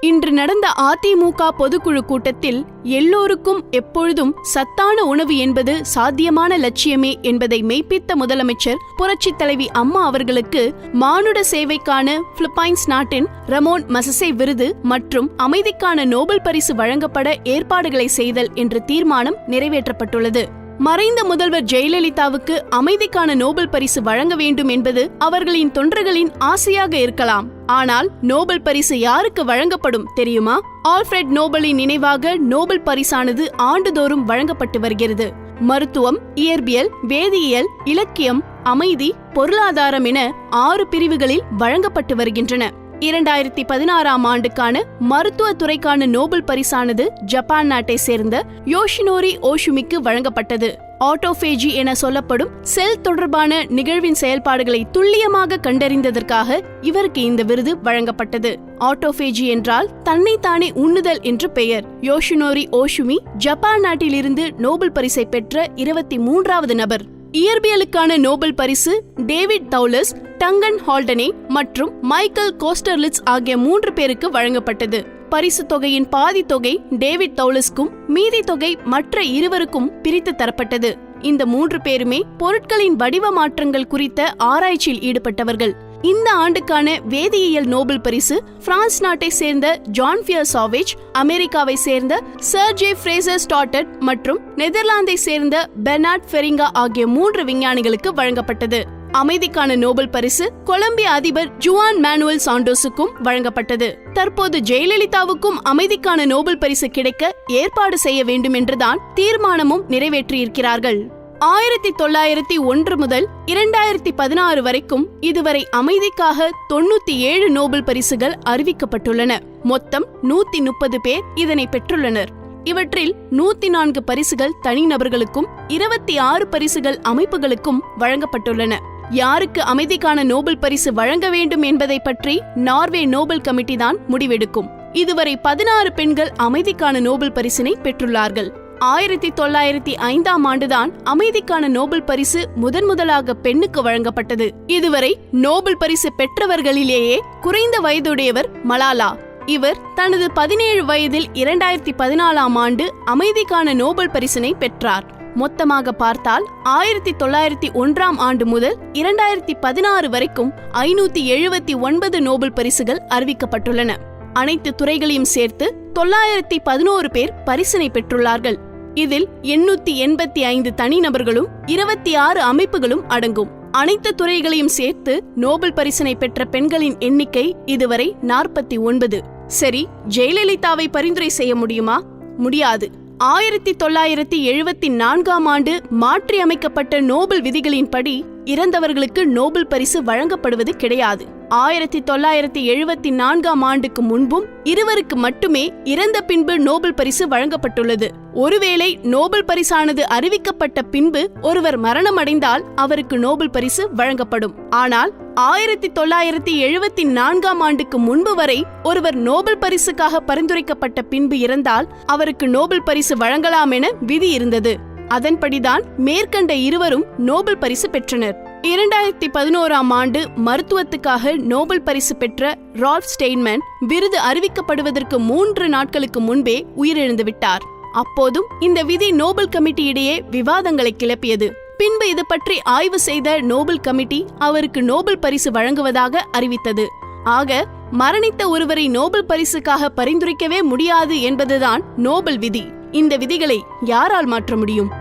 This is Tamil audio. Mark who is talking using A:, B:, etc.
A: இன்று நடந்த அதிமுக பொதுக்குழு கூட்டத்தில் எல்லோருக்கும் எப்பொழுதும் சத்தான உணவு என்பது சாத்தியமான லட்சியமே என்பதை மெய்ப்பித்த முதலமைச்சர் புரட்சித் தலைவி அம்மா அவர்களுக்கு மானுட சேவைக்கான பிலிப்பைன்ஸ் நாட்டின் ரமோன் மசசே விருது மற்றும் அமைதிக்கான நோபல் பரிசு வழங்கப்பட ஏற்பாடுகளை செய்தல் என்ற தீர்மானம் நிறைவேற்றப்பட்டுள்ளது. மறைந்த முதல்வர் ஜெயலலிதாவுக்கு அமைதிக்கான நோபல் பரிசு வழங்க வேண்டும் என்பது அவர்களின் தொண்டர்களின் ஆசையாக இருக்கலாம். ஆனால் நோபல் பரிசு யாருக்கு வழங்கப்படும் தெரியுமா? ஆல்ஃபிரட் நோபலின் நினைவாக நோபல் பரிசானது ஆண்டுதோறும் வழங்கப்பட்டு வருகிறது. மருத்துவம் இயற்பியல் வேதியியல் இலக்கியம் அமைதி பொருளாதாரம் என ஆறு பிரிவுகளில் வழங்கப்பட்டு வருகின்றன. இரண்டாயிரத்தி பதினாறாம் ஆண்டுக்கான மருத்துவ துறைக்கான நோபல் பரிசானது ஜப்பான் நாட்டை சேர்ந்த யோஷினோரி ஓஷுமிக்கு வழங்கப்பட்டது. ஆட்டோபேஜி என சொல்லப்படும் செல் தொடர்பான நிகழ்வின் செயல்பாடுகளை துல்லியமாக கண்டறிந்ததற்காக இவருக்கு இந்த விருது வழங்கப்பட்டது. ஆட்டோபேஜி என்றால் தன்னைத்தானே உண்ணுதல் என்று பெயர். யோஷினோரி ஓஷுமி ஜப்பான் நாட்டிலிருந்து நோபல் பரிசை பெற்ற இருபத்தி மூன்றாவது நபர். இயற்பியலுக்கான நோபல் பரிசு டேவிட் தௌலஸ் டங்கன் ஹால்டனே மற்றும் மைக்கேல் கோஸ்டர்லிட்ஸ் ஆகிய மூன்று பேருக்கு வழங்கப்பட்டது. பரிசு தொகையின் பாதி தொகை டேவிட் தௌலஸ்க்கும் மீதி தொகை மற்ற இருவருக்கும் பிரித்து தரப்பட்டது. இந்த மூன்று பேருமே பொருட்களின் வடிவ மாற்றங்கள் குறித்த ஆராய்ச்சியில் ஈடுபட்டவர்கள். இந்த ஆண்டுக்கான வேதியியல் நோபல் பரிசு பிரான்ஸ் நாட்டை சேர்ந்த ஜான் பியர் சாவேஜ் அமெரிக்காவை சேர்ந்த சர்ஜே ஃப்ரேசர் ஸ்டாட்டட் மற்றும் நெதர்லாந்தை சேர்ந்த பெர்னார்ட் ஃபெரிங்கா ஆகிய மூன்று விஞ்ஞானிகளுக்கு வழங்கப்பட்டது. அமைதிக்கான நோபல் பரிசு கொலம்பிய அதிபர் ஜுவான் மேனுவல் சாண்டோஸுக்கும் வழங்கப்பட்டது. தற்போது ஜெயலலிதாவுக்கும் அமைதிக்கான நோபல் பரிசு கிடைக்க ஏற்பாடு செய்ய வேண்டும் என்றுதான் தீர்மானமும் நிறைவேற்றியிருக்கிறார்கள். ஆயிரத்தி தொள்ளாயிரத்தி ஒன்று முதல் இரண்டாயிரத்தி பதினாறு வரைக்கும் இதுவரை அமைதிக்காக தொண்ணூத்தி ஏழு நோபல் பரிசுகள் அறிவிக்கப்பட்டுள்ளன. மொத்தம் நூத்தி முப்பது பேர் இதனை பெற்றுள்ளனர். இவற்றில் நூத்தி நான்கு பரிசுகள் தனிநபர்களுக்கும் இருபத்தி ஆறு பரிசுகள் அமைப்புகளுக்கும் வழங்கப்பட்டுள்ளன. யாருக்கு அமைதிக்கான நோபல் பரிசு வழங்க வேண்டும் என்பதை பற்றி நார்வே நோபல் கமிட்டி தான் முடிவெடுக்கும். இதுவரை பதினாறு பெண்கள் அமைதிக்கான நோபல் பரிசினை பெற்றுள்ளார்கள். ஆயிரத்தி தொள்ளாயிரத்தி ஐந்தாம் ஆண்டுதான் அமைதிக்கான நோபல் பரிசு முதன் முதலாக பெண்ணுக்கு வழங்கப்பட்டது. இதுவரை நோபல் பரிசு பெற்றவர்களிலேயே குறைந்த வயதுடையவர் மலாலா. இவர் தனது பதினேழு வயதில் இரண்டாயிரத்தி பதினாலாம் ஆண்டு அமைதிக்கான நோபல் பரிசினை பெற்றார். மொத்தமாக பார்த்தால் ஆயிரத்தி தொள்ளாயிரத்தி ஒன்றாம் ஆண்டு முதல் இரண்டாயிரத்தி பதினாறு வரைக்கும் ஐநூத்தி எழுபத்தி ஒன்பது நோபல் பரிசுகள் அறிவிக்கப்பட்டுள்ளன. அனைத்து துறைகளையும் சேர்த்து தொள்ளாயிரத்தி பதினோரு பேர் பரிசினை பெற்றுள்ளார்கள். இதில் எண்ணூத்தி எண்பத்தி ஐந்து தனிநபர்களும் இருபத்தி ஆறு அமைப்புகளும் அடங்கும். அனைத்து துறைகளையும் சேர்த்து நோபல் பரிசினை பெற்ற பெண்களின் எண்ணிக்கை இதுவரை நாற்பத்தி ஒன்பது. சரி ஜெயலலிதாவை பரிந்துரை செய்ய முடியுமா? முடியாது. ஆயிரத்தி தொள்ளாயிரத்தி எழுபத்தி நான்காம் ஆண்டு மாற்றியமைக்கப்பட்ட நோபல் விதிகளின்படி இறந்தவர்களுக்கு நோபல் பரிசு வழங்கப்படுவது கிடையாது. ஆயிரத்தி தொள்ளாயிரத்தி எழுபத்தி நான்காம் ஆண்டுக்கு முன்பும் இருவருக்கு மட்டுமே இறந்த பின்பு நோபல் பரிசு வழங்கப்பட்டுள்ளது. ஒருவேளை நோபல் பரிசானது அறிவிக்கப்பட்ட பின்பு ஒருவர் மரணமடைந்தால் அவருக்கு நோபல் பரிசு வழங்கப்படும். ஆனால் ஆயிரத்தி தொள்ளாயிரத்தி எழுபத்தி நான்காம் ஆண்டுக்கு முன்பு வரை ஒருவர் நோபல் பரிசுக்காக பரிந்துரைக்கப்பட்ட பின்பு இறந்தால் அவருக்கு நோபல் பரிசு வழங்கலாம் என விதி இருந்தது. அதன்படிதான் மேற்கண்ட இருவரும் நோபல் பரிசு பெற்றனர். இரண்டாயிரத்தி பதினோராம் ஆண்டு மருத்துவத்துக்காக நோபல் பரிசு பெற்ற ரால்ஃப் ஸ்டெயின்மேன் விருது அறிவிக்கப்படுவதற்கு மூன்று நாட்களுக்கு முன்பே உயிரிழந்து விட்டார் அப்போதும் இந்த விதி நோபல் கமிட்டியிடையே விவாதங்களை கிளப்பியது. பின்பு இது பற்றி ஆய்வு செய்த நோபல் கமிட்டி அவருக்கு நோபல் பரிசு வழங்குவதாக அறிவித்தது. ஆக மரணித்த ஒருவரை நோபல் பரிசுக்காக பரிந்துரைக்கவே முடியாது என்பதுதான் நோபல் விதி. இந்த விதிகளை யாரால் மாற்ற முடியும்?